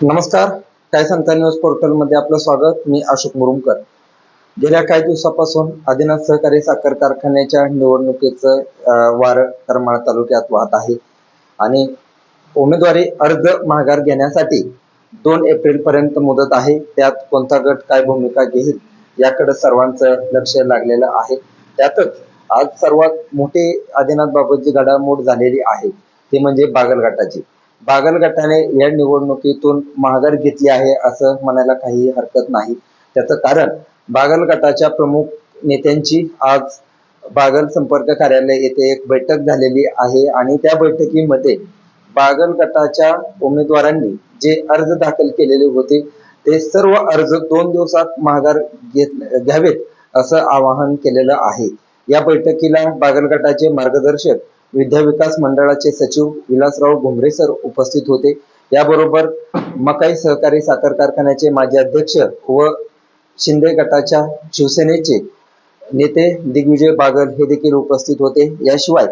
नमस्कार. काय सांगता न्यूज पोर्टलमध्ये आपलं स्वागत. मी अशोक मुरुमकर. गेल्या काही दिवसापासून आदिनाथ सहकारी साखर कारखान्याच्या निवडणुकीचं वार वारं करमाळ तालुक्यात वाहत आहे. आणि उमेदवारी अर्ज माघार घेण्यासाठी दोन एप्रिल पर्यंत मुदत आहे. त्यात कोणता गट काय भूमिका घेईल याकडे सर्वांचं लक्ष लागलेलं आहे. त्यातच आज सर्वात मोठी आदिनाथ बाबतची घडामोड झालेली आहे. ती म्हणजे बागल गटाची बागल गटाने या निवडणुकीतून माघार घेतली आहे असं म्हणायला काही हरकत नाही. त्याचं कारण बागल गटाच्या प्रमुख नेत्यांची आज बागल संपर्क कार्यालय येथे एक बैठक झालेली आहे आणि त्या बैठकीमध्ये बागल गटाच्या उमेदवारांनी जे अर्ज दाखल केलेले होते ते सर्व अर्ज दोन दिवसात माघार घेत घ्यावेत असं आवाहन केलेलं आहे. या बैठकीला बागल गटाचे मार्गदर्शक विद्या विकास मंडळाचे सचिव विलासराव घुमरे सर उपस्थित होते. याबरोबर मकाई सहकारी साखर कारखान्याचे माजी अध्यक्ष व शिंदे गटाच्या शिवसेनेचे नेते दिग्विजय बागल हे देखील उपस्थित होते. याशिवाय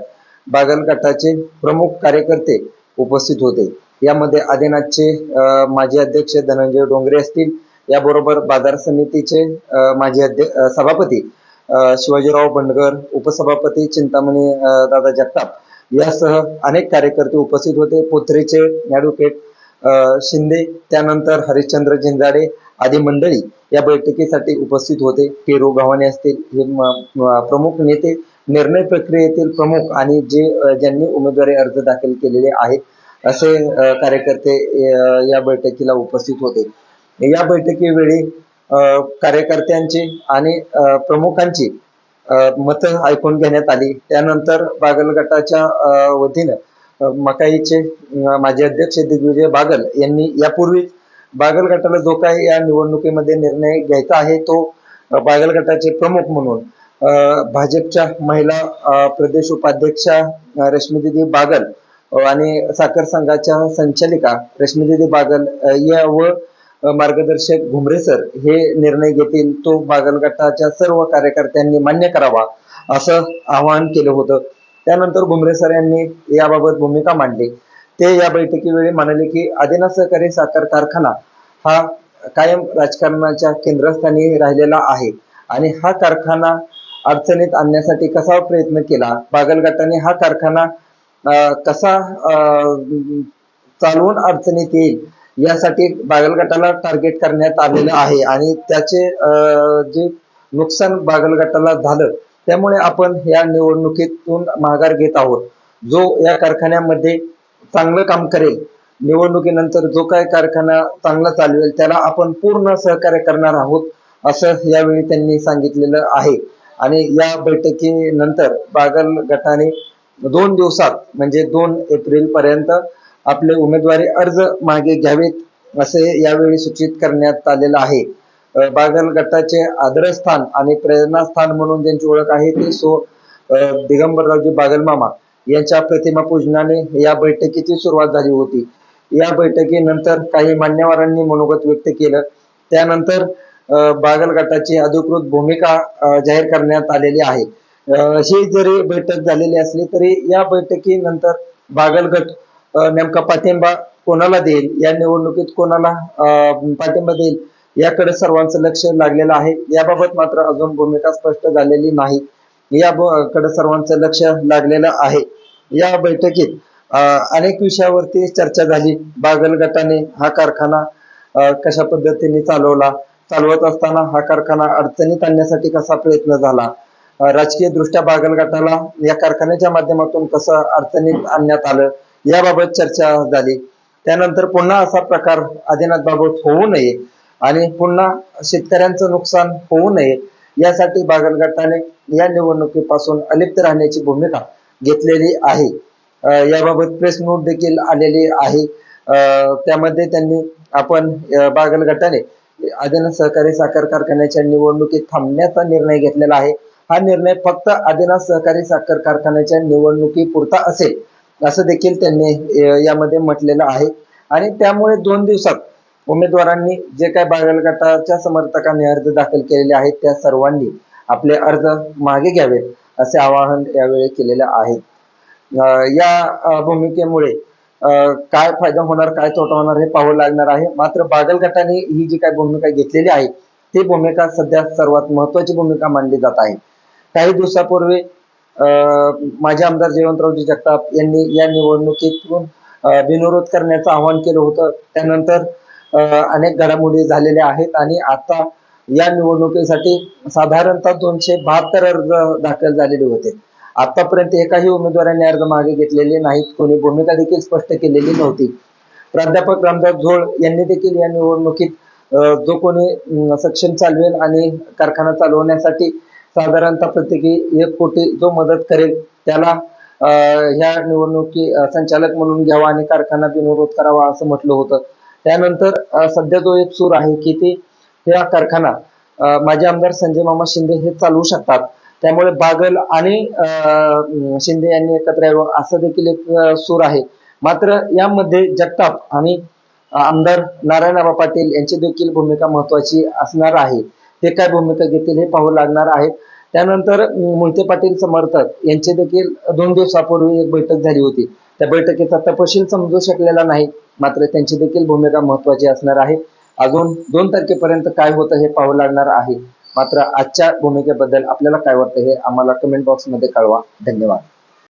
बागल गटाचे प्रमुख कार्यकर्ते उपस्थित होते. यामध्ये आदिनाथचे माजी अध्यक्ष धनंजय डोंगरे असतील. याबरोबर बाजार समितीचे माजी अध्यक्ष सभापती शिवाजीराव बंडगर उपसभापती चिंतामणी दादा जगताप यासह अनेक कार्यकर्ते उपस्थित होते. पोथरेचे ॲडव्होकेट शिंदे त्यानंतर हरिश्चंद्र झिंजाडे आदी मंडळी या बैठकीसाठी उपस्थित होते. पेरू गव्हाणे असतील हे प्रमुख नेते. निर्णय प्रक्रियेतील प्रमुख आणि जे ज्यांनी उमेदवारी अर्ज दाखल केलेले आहेत असे कार्यकर्ते या बैठकीला उपस्थित होते. या बैठकीवेळी कार्यकर्त्यांची आणि प्रमुखांची मतं ऐकून घेण्यात आली. त्यानंतर बागल गटाच्या वतीनं मकाईचे माजी अध्यक्ष दिग्विजय बागल यांनी यापूर्वीच बागल गटाला जो काही या निवडणुकीमध्ये निर्णय घ्यायचा आहे तो बागल गटाचे प्रमुख म्हणून अं, भाजपच्या महिला प्रदेश उपाध्यक्षा रश्मीदिदी बागल आणि साखर संघाच्या संचालिका रश्मीदिदी बागल या व मार्गदर्शक घुमरे सर हे निर्णय घेतील. तो बागल गटाच्या सर्व कार्यकर्त्यांनी मान्य करावा असं आवाहन केलं होतं. त्यानंतर घुमरे सर यांनी याबाबत भूमिका मांडली. ते या बैठकीवेळी म्हणाले की आदिनाथ सहकारी साखर कारखाना हा कायम राजकारणाच्या केंद्रस्थानी राहिलेला आहे आणि हा कारखाना अडचणीत आणण्यासाठी कसा प्रयत्न केला? बागल गटाने हा कारखाना कसा चालवून अडचणीत येईल? यासाठी बागल गटाला टार्गेट करण्यात आलेलं आहे. आणि त्याचे जे नुकसान बागल गटाला झालं त्यामुळे आपण या निवडणुकीतून माघार घेत आहोत. जो या कारखान्यामध्ये चांगलं काम करेल निवडणुकीनंतर जो काय कारखाना चांगला चालवेल त्याला आपण पूर्ण सहकार्य करणार आहोत असं यावेळी त्यांनी सांगितलेलं आहे. आणि या बैठकीनंतर बागल गटाने दोन दिवसात म्हणजे दोन एप्रिल पर्यंत आपले उमेदवारी अर्ज मागे घ्यावेत असे यावेळी सूचित करण्यात आलेलं आहे. बागल गटाचे आदरस्थान आणि प्रेरणास्थान म्हणून ज्यांची ओळख आहे ते सो दिगंबररावजी बागलमामा यांच्या प्रतिमा पूजनाने या बैठकीची सुरुवात झाली होती. या बैठकीनंतर काही मान्यवरांनी मनोगत व्यक्त केलं. त्यानंतर बागल गटाची अधिकृत भूमिका जाहीर करण्यात आलेली आहे. अशी ही जरी बैठक झालेली असली तरी या बैठकीनंतर बागल गट नेमका पाठिंबा कोणाला देईल? या निवडणुकीत कोणाला पाठिंबा देईल? याकडे सर्वांचं लक्ष लागलेलं आहे. याबाबत मात्र अजून भूमिका स्पष्ट झालेली नाही. याकडे सर्वांचं लक्ष लागलेलं आहे. या बैठकीत अनेक विषयावरती चर्चा झाली. बागल गटाने हा कारखाना कशा पद्धतीने चालवला? चालवत असताना हा कारखाना अडचणीत आणण्यासाठी कसा प्रयत्न झाला? राजकीय दृष्ट्या बागल गटाला या कारखान्याच्या माध्यमातून कसं अडचणीत आणण्यात आलं? याबाबत चर्चा झाली. त्यानंतर पुन्हा असा प्रकार आदिनाथ बाबत होऊ नये आणि पुन्हा शेतकऱ्यांचं नुकसान होऊ नये यासाठी बागल गटाने या निवडणुकीपासून अलिप्त राहण्याची भूमिका घेतलेली आहे. याबाबत प्रेस नोट देखील आलेली आहे. त्यामध्ये त्यांनी आपण अ, बागल गटाने आदिनाथ सहकारी साखर कारखान्याच्या निवडणुकीत थांबण्याचा निर्णय घेतलेला आहे. हा निर्णय फक्त आदिनाथ सहकारी साखर कारखान्याच्या निवडणुकीपुरता असेल. असं देखील त्यांनी यामध्ये म्हटलेलं आहे. आणि त्यामुळे दोन दिवसात उमेदवारांनी जे काय बागल गटाच्या समर्थकांनी अर्ज दाखल केलेले आहेत त्या सर्वांनी आपले अर्ज मागे घ्यावेत असे आवाहन यावेळी केलेले आहे. या भूमिकेमुळे अं, काय फायदा होणार काय तोटा होणार हे पाहावं लागणार आहे. मात्र बागल गटाने ही जी काय भूमिका घेतलेली आहे ती भूमिका सध्या सर्वात महत्वाची भूमिका मानली जात आहे. काही दिवसापूर्वी अं, आमदार जयवंतरावजी जगताप यांनी या निवडणुकीतून बिनविरोध करण्याचं आवाहन केलं होतं. त्यानंतर अनेक घडामोडी झालेल्या आहेत आणि आता या निवडणुकीसाठी साधारणतः दोनशे बहात्तर अर्ज दाखल झालेले होते. आतापर्यंत एकाही उमेदवारांनी अर्ज मागे घेतलेले नाहीत. कोणी भूमिका देखील स्पष्ट केलेली नव्हती. प्राध्यापक रामदास झोळ यांनी देखील या निवडणुकीत जो कोणी सक्षम चालवेल आणि कारखाना चालवण्यासाठी साधारणतः प्रत्येकी एक कोटी जो मदत करेल त्याला ह्या निवडणुकी संचालक म्हणून घ्यावा आणि कारखाना बिनविरोध करावा असं म्हटलं होतं. त्यानंतर सध्या जो एक सूर आहे की ते ह्या कारखाना माझे माजी आमदार संजय मामा शिंदे हे चालवू शकतात. त्यामुळे बागल आणि शिंदे यांनी एकत्र यावं असं देखील एक सूर आहे. मात्र यामध्ये जगताप आणि आमदार नारायणराव पाटील यांची देखील भूमिका महत्वाची असणार आहे. ते काय भूमिका घेतील हे पाहू लागणार आहे. त्यानंतर मोहिते पाटील समर्थक यांची देखील दोन दिवसापूर्वी एक बैठक झाली होती. त्या बैठकीचा तपशील समजू शकलेला नाही मात्र त्यांची देखील भूमिका महत्वाची असणार आहे. अजून दोन तारखेपर्यंत काय होतं हे पाहावं लागणार आहे. मात्र आजच्या भूमिकेबद्दल आपल्याला काय वाटतं हे आम्हाला कमेंट बॉक्समध्ये कळवा. धन्यवाद.